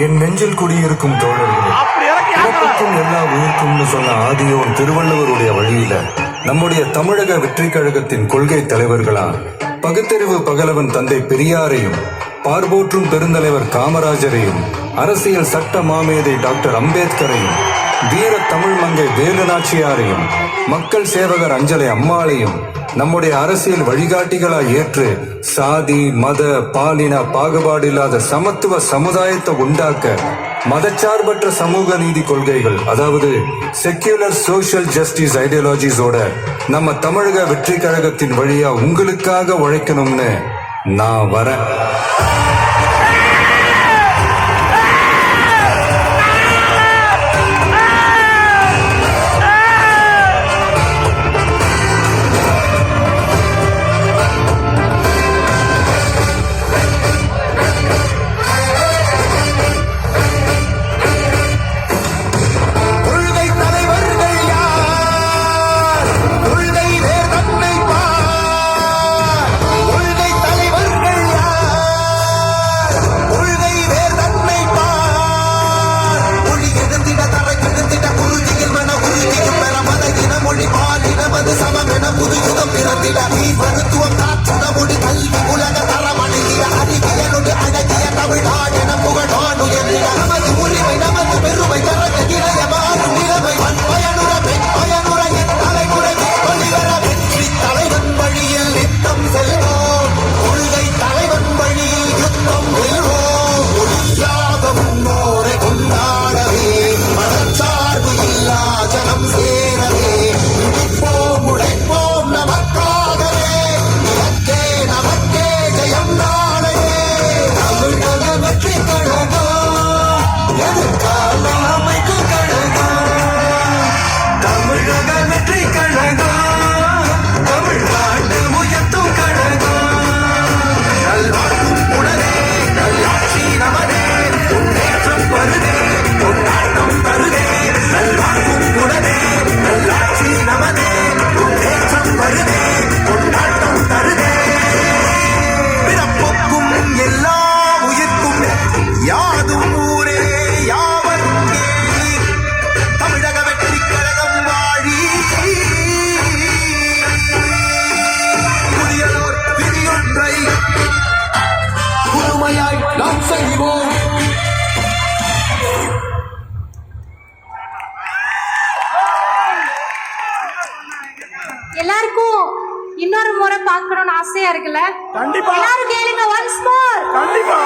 என் நெஞ்சில் குடியிருக்கும் தோழர்களே அப்படி இறக்கி ஆக்குறா. பிறப்புக்கும் எல்லா உயிர்க்கும்னு சொன்ன ஆதியோன் திருவள்ளுவருடைய வழியில நம்முடைய தமிழக வெற்றி கழகத்தின் கொள்கை தலைவர்களா பகுத்தறிவு பகலவன் தந்தை பெரியாரையும் பார்போற்றும் பெருந்தலைவர் காமராஜரையும் அரசியல் சட்ட மாமேதை டாக்டர் அம்பேத்கரையும் வீர தமிழ் மங்கை வேலு நாச்சியாரையும் மக்கள் சேவகர் அஞ்சலை அம்மாளையும் நம்முடைய அரசியல் வழிகாட்டிகளாய் ஏற்று சாதி மத பாலின பாகுபாடு இல்லாத சமத்துவ சமுதாயத்தை உண்டாக்க மதச்சார்பற்ற சமூக நீதி கொள்கைகள் அதாவது செக்யூலர் சோஷியல் ஜஸ்டிஸ் ஐடியாலஜிஸோட நம்ம தமிழக வெற்றி கழகத்தின் வழியா உங்களுக்காக உழைக்கணும்னு நான் வரேன். எல்லாருக்கும் இன்னொரு முறை பார்க்கணும்னு ஆசையா இருக்குல்ல? கண்டிப்பா. எல்லாரும் கேளுங்க ஒன்ஸ் மோர் கண்டிப்பா.